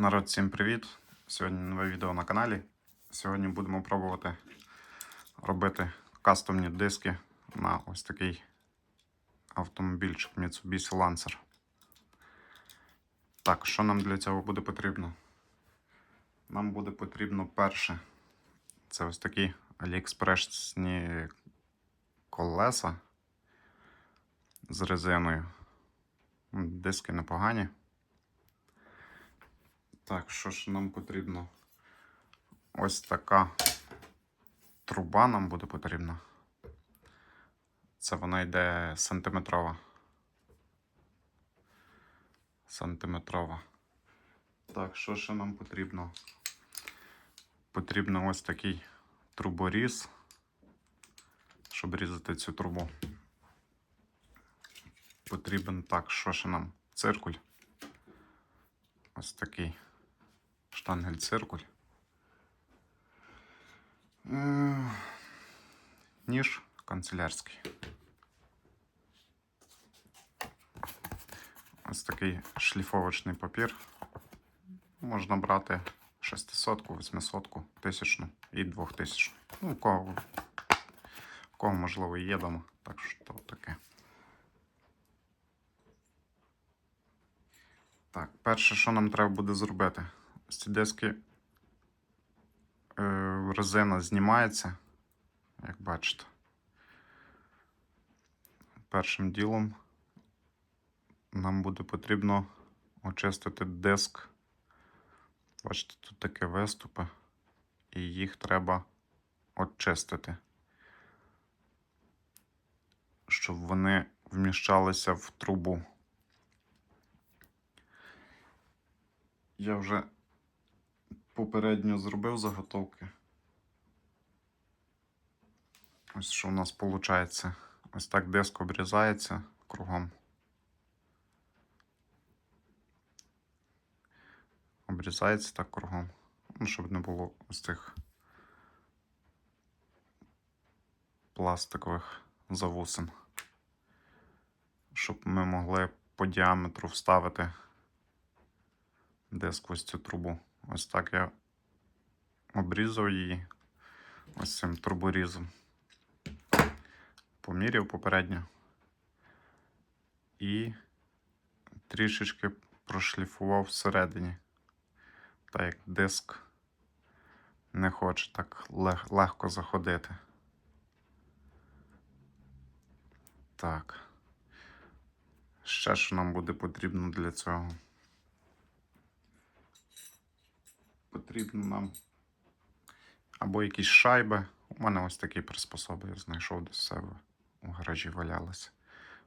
Народ, всім привіт! Сьогодні нове відео на каналі. Сьогодні будемо пробувати робити кастомні диски на ось такий автомобільчик Mitsubishi Lancer. Так, що нам для цього буде потрібно? Нам буде потрібно перше. Це ось такі аліекспресні колеса з резиною. Диски непогані. Так, що ж нам потрібно? Ось така труба нам буде потрібна. Це вона йде сантиметрова. Сантиметрова. Так, що ще нам потрібно? Потрібно ось такий труборіз, щоб різати цю трубу. Потрібен так, що ще нам? Циркуль. Ось такий штангель-циркуль. Е, Ніж канцелярський. Ось такий шліфовочний папір. Можна брати 600, 800, 1000 і 2000. Ну, у кого, у кого можливо є вдома. Так що таке. Так, перше, що нам треба буде зробити. Ось ці диски е, резина знімається, як бачите. Першим ділом нам буде потрібно очистити диск. Бачите, тут таке виступи, і їх треба очистити, щоб вони вміщалися в трубу. Я вже попередньо зробив заготовки. Ось що у нас виходить. Ось так диск обрізається кругом. Обрізається так кругом. Ну, щоб не було ось цих пластикових завусин. Щоб ми могли по діаметру вставити диск ось цю трубу. Ось так я обрізав її ось цим труборізом. Поміряв попередньо. І трішечки прошліфував всередині. Так як диск не хоче так лег- легко заходити. Так. Ще що нам буде потрібно для цього? Потрібно нам або якісь шайби. У мене ось такі приспособи, я знайшов до себе у гаражі валялися.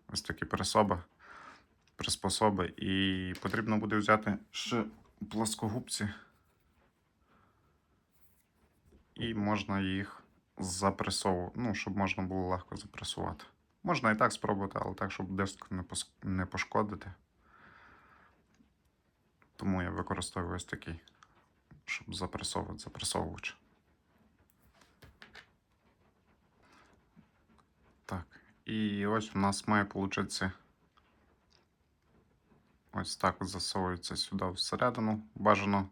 Ось такі присоби, приспособи. І потрібно буде взяти ще плоскогубці. І можна їх запресовувати, ну, щоб можна було легко запресувати. Можна і так спробувати, але так, щоб диск не пошкодити. Тому я використовую ось такий щоб запресовувати запресовувач. Так, і ось у нас має получитися ось так засовується сюди всередину. Бажано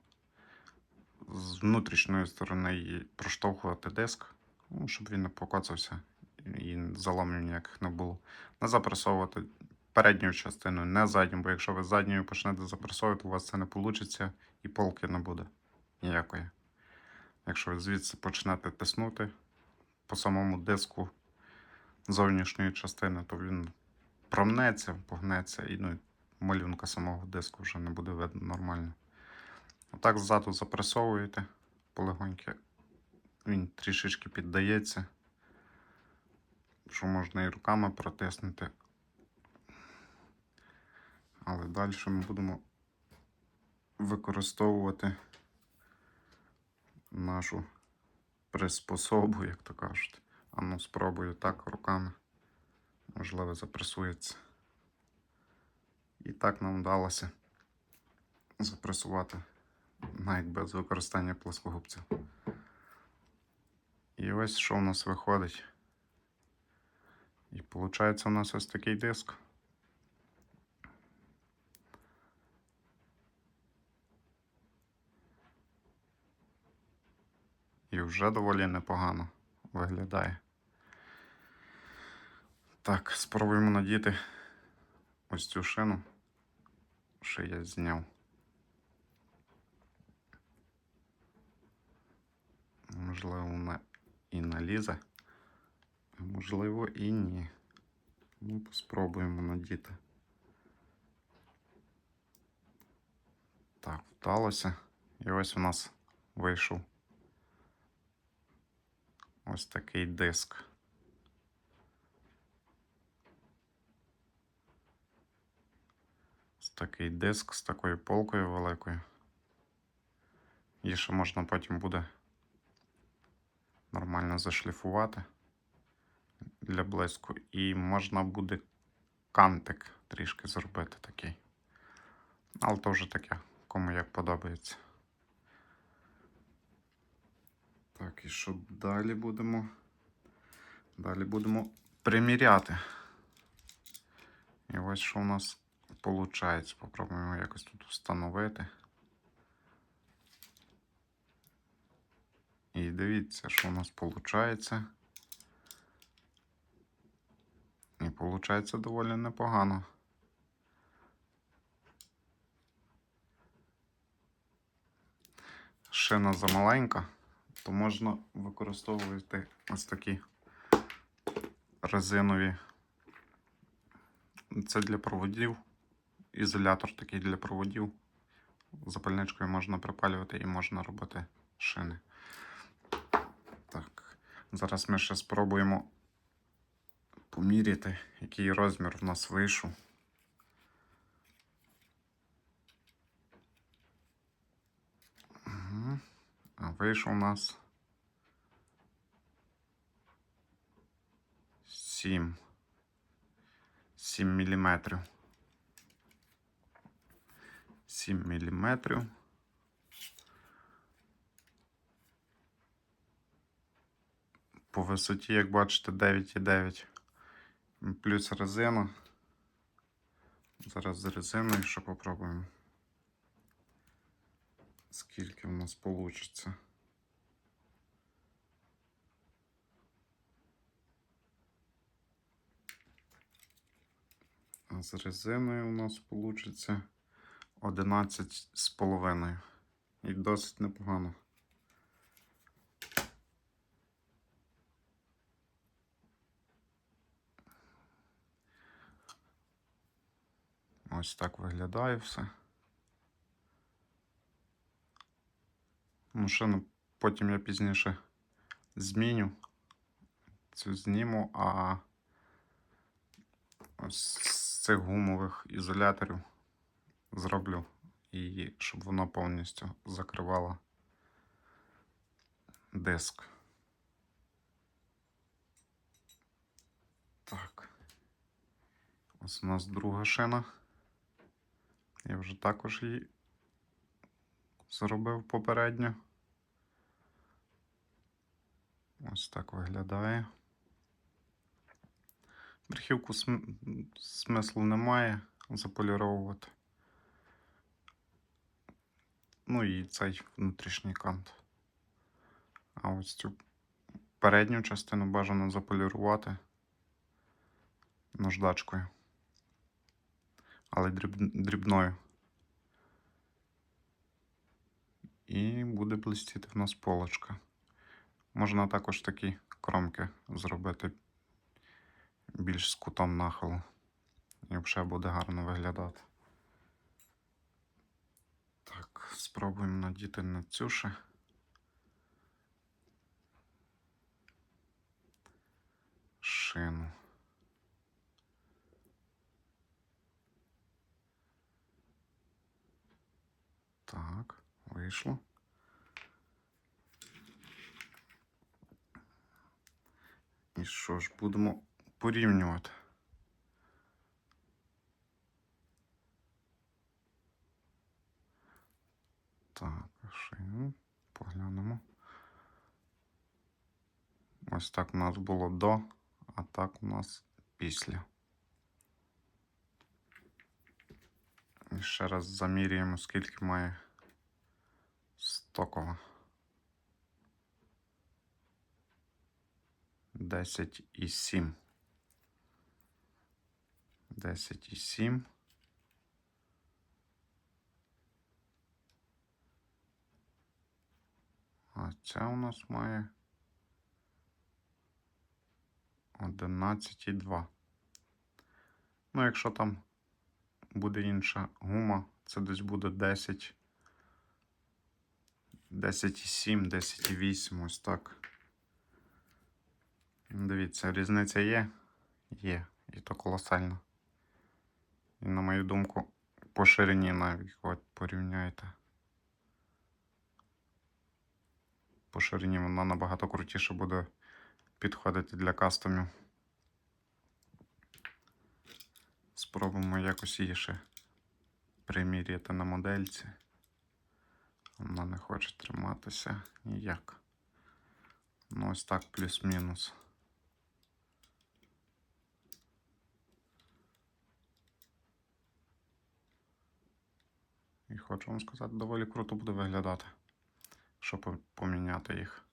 з внутрішньої сторони проштовхувати диск, ну, щоб він не покоцався і заломів ніяких не було. Не запресовувати передню частину, не задню, бо якщо ви задньою почнете запресовувати, у вас це не вийде і полки не буде ніякої. Якщо звідси почнете тиснути по самому диску зовнішньої частини, то він промнеться, погнеться і ну, малюнка самого диску вже не буде видно нормально. Отак ззаду запресовуєте полегоньки, він трішечки піддається, що можна і руками протиснути. Але далі ми будемо використовувати нашу приспособу, як то кажуть. А ну спробую так руками. Можливо, запресується. І так нам вдалося запресувати навіть без використання плоскогубців. І ось що у нас виходить. І виходить у нас ось такий диск. Вже доволі непогано виглядає. Так, спробуємо надіти ось цю шину, що я зняв. Можливо, вона і налізе, можливо і ні. Ну, спробуємо надіти. Так, вдалося. І ось у нас вийшов ось такий диск. Ось такий диск з такою полкою великою. Її ще можна потім буде нормально зашліфувати для блиску. І можна буде кантик трішки зробити такий. Але то вже таке, кому як подобається. Так, і що далі будемо? Далі будемо приміряти. І ось що у нас виходить. Попробуємо якось тут встановити. І дивіться, що у нас виходить. І виходить доволі непогано. Шина замаленька, то можна використовувати ось такі резинові. Це для проводів. Ізолятор такий для проводів. Запальничкою можна припалювати і можна робити шини. Так, зараз ми ще спробуємо поміряти, який розмір в нас вийшов. Угу. А вийшов у нас 7. 7 міліметрів. 7 міліметрів. По висоті, як бачите, 9,9. Плюс резина. Зараз з резиною ще попробуємо. Скільки в нас вийде. З резиною у нас вийде 11 з половиною. І досить непогано. Ось так виглядає все. Машину потім я пізніше зміню. Цю зніму, а ось цих гумових ізоляторів зроблю її, щоб вона повністю закривала диск. Так. Ось у нас друга шина. Я вже також її зробив попередньо. Ось так виглядає. Верхівку см... смислу немає заполіровувати. Ну і цей внутрішній кант. А ось цю передню частину бажано заполірувати наждачкою. Але дріб... дрібною. І буде блистіти в нас полочка. Можна також такі кромки зробити більш з кутом нахилу. І взагалі буде гарно виглядати. Так, спробуємо надіти на цю ще. Шину. Так, вийшло. І що ж, будемо порівнювати. Так, шину поглянемо. Ось так у нас було до, а так у нас після. І ще раз замірюємо, скільки має стокова. 10,7. 10,7. А ця у нас має 11,2. Ну, якщо там буде інша гума, це десь буде 10. 10,7, 10,8, ось так. Дивіться, різниця є? Є. І то колосальна. І на мою думку, по ширині навіть от порівняйте. По ширині вона набагато крутіше буде підходити для кастомів. Спробуємо якось її ще приміряти на модельці. Вона не хоче триматися ніяк. Ну, ось так, плюс-мінус. Хочу вам сказати, доволі круто буде виглядати, щоб поміняти їх.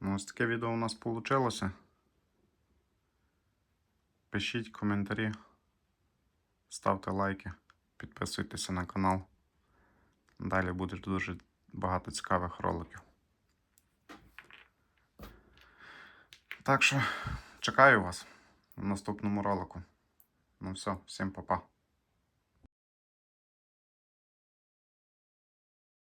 Ну, ось таке відео у нас вийшло. Пишіть коментарі, ставте лайки, підписуйтеся на канал. Далі буде дуже багато цікавих роликів. Так що чекаю вас наступному ролику. Ну все, всім па-па.